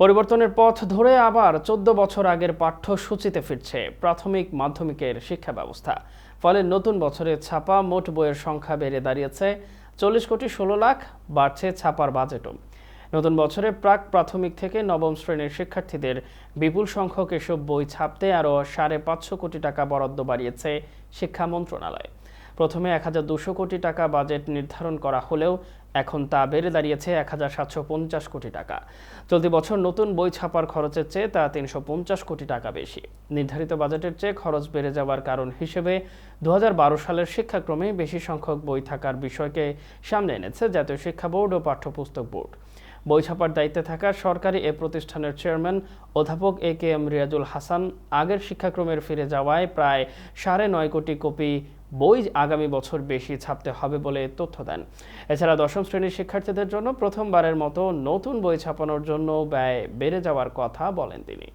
পরিবর্তনের পথ ধরে আবার চোদ্দ বছর আগের পাঠ্যসূচিতে ফিরছে প্রাথমিক মাধ্যমিকের শিক্ষা ব্যবস্থা। ফলে নতুন বছরে ছাপা মোট বইয়ের সংখ্যা বেড়ে দাঁড়িয়েছে চল্লিশ কোটি ষোলো লাখ, বাড়ছে ছাপার বাজেটও। নতুন বছরে প্রাক প্রাথমিক থেকে নবম শ্রেণির শিক্ষার্থীদের বিপুল সংখ্যক এসব বই ছাপতে আরও সাড়ে পাঁচশো কোটি টাকা বরাদ্দ বাড়িয়েছে শিক্ষা মন্ত্রণালয়। প্রথমে এক হাজার দুশো কোটি টাকা বাজেট নির্ধারণ করা হলেও এখন তা বেড়ে দাঁড়িয়েছে এক হাজার সাতশো পঞ্চাশ কোটি টাকা। চলতি বছর নতুন বই ছাপার খরচের চেয়ে তা তিনশো পঞ্চাশ কোটি টাকা বেশি। নির্ধারিত বাজেটের চেয়ে খরচ বেড়ে যাওয়ার কারণ হিসেবে দু হাজার বারো সালের শিক্ষাক্রমে বেশি সংখ্যক বই থাকার বিষয়কে সামনে এনেছে জাতীয় শিক্ষা বোর্ড ও পাঠ্যপুস্তক বোর্ড। বই ছাপার দায়িত্বে থাকা সরকারি এ প্রতিষ্ঠানের চেয়ারম্যান অধ্যাপক A K M Riazul Hasan আগের শিক্ষাক্রমের ফিরে যাওয়ায় প্রায় সাড়ে নয় কোটি কপি বই আগামী বছর বেশি ছাপতে হবে বলে তথ্য দেন। এছাড়া দশম শ্রেণির শিক্ষার্থীদের জন্য প্রথমবারের মতো নতুন বই ছাপানোর জন্য ব্যয় বেড়ে যাওয়ার কথা বলেন তিনি।